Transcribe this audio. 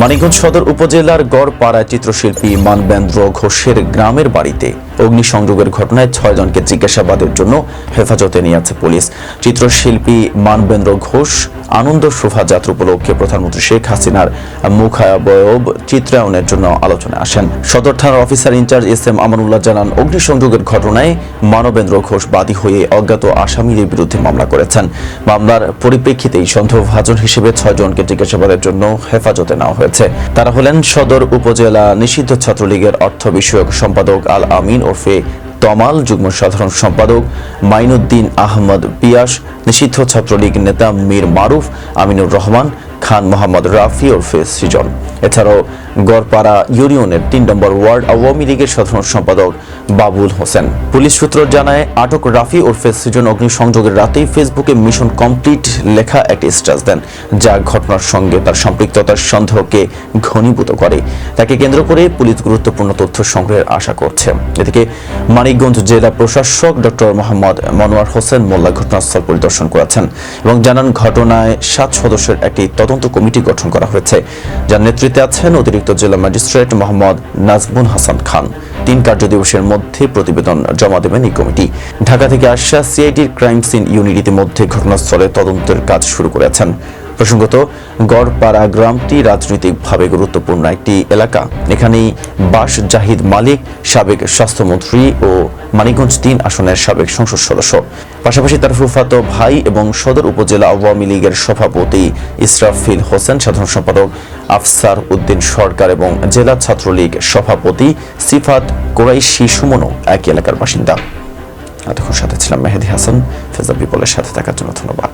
মানিকগঞ্জ সদর উপজেলার গড়পাড়ায় চিত্রশিল্পী মানবেন্দ্র ঘোষের গ্রামের বাড়িতে অগ্নিসংযোগের ঘটনায় ছয়জনকে জিজ্ঞাসাবাদের জন্য হেফাজতে নিয়ে আছে পুলিশ। চিত্রশিল্পী মানবেন্দ্র ঘোষ, আনন্দ শোভাযাত্রা উপলক্ষে প্রধানমন্ত্রী শেখ হাসিনার মুখাবয়ব চিত্রায়নের জন্য আলোচনায় আসেন। সদর থানার officer in charge S M Amanullah জানান, অগ্নিসংযোগের ঘটনায় মানবেন্দ্র ঘোষ বাদী হয়ে অজ্ঞাত আসামিদের বিরুদ্ধে মামলা করেছেন। মামলার পরিপ্রেক্ষিতেই সন্দেহভাজন হিসেবে ছয়জনকে জিজ্ঞাসাবাদের জন্য হেফাজতে নেওয়া হয়েছে। তারা হলেন সদর উপজেলা নিষিদ্ধ ছাত্রলীগের অর্থ বিষয়ক সম্পাদক আল আমিন ওরফে তমাল, যুগ্ম সাধারণ সম্পাদক মাইনুদ্দিন আহমদ পিয়াস, নিষিদ্ধ ছাত্রলীগ নেতা মীর মারুফ, আমিনুর রহমান খান মোহাম্মদ রাফি ওরফে সৃজন। এছাড়াও গড়পাড়া ইউনিয়নের তিন নম্বর ওয়ার্ড আওয়ামী লীগের সাধারণ সম্পাদক বাবুল হোসেন। পুলিশ সূত্র জানায়, আটক রাফি ওরফে সৃজন অগ্নিসংযোগের রাতেই ফেসবুকে মিশন কমপ্লিট লেখা একটি স্ট্যাটাস দেন, যা ঘটনার সঙ্গে তার সম্পৃক্ততার সন্দেহকে ঘনীভূত করে। তাকে কেন্দ্র করে পুলিশ গুরুত্বপূর্ণ তথ্য সংগ্রহের আশা করছে। এদিকে মানিকগঞ্জ জেলা প্রশাসক ডক্টর মোহাম্মদ মনোয়ার হোসেন মোল্লা ঘটনাস্থল পরিদর্শন করেছেন এবং জানান, ঘটনায় সাত সদস্যের একটি তদন্ত কমিটি গঠন করা হয়েছে, যার নেতৃত্বে আছেন অতিরিক্ত জেলা ম্যাজিস্ট্রেট মোহাম্মদ নাজমুল হাসান খান। তিন কার্যদিবসের মধ্যে প্রতিবেদন জমা দেবেন এই কমিটি। ঢাকা থেকে আসা সিআইডির ক্রাইম সিন ইউনিট ইতিমধ্যে ঘটনাস্থলে তদন্তের কাজ শুরু করেছেন। প্রসঙ্গত, গড়পাড়া গ্রামটি রাজনৈতিকভাবে গুরুত্বপূর্ণ একটি এলাকা। এখানেই বাস জাহিদ মালিক, সাবেক স্বাস্থ্যমন্ত্রী ও মানিকগঞ্জ তিন আসনের সাবেক সংসদ সদস্য। পাশাপাশি তার ফুফাতো ভাই এবং সদর উপজেলা আওয়ামী লীগের সভাপতি ইসরাফিল হোসেন, সাধারণ সম্পাদক আফসার উদ্দিন সরকার এবং জেলা ছাত্রলীগ সভাপতি সিফাত কোরাইশি সুমনও একই এলাকার বাসিন্দা। এতক্ষণ সাথে ছিলাম মেহেদি হাসান। ফেজা বিপলের সাথে থাকার জন্য ধন্যবাদ।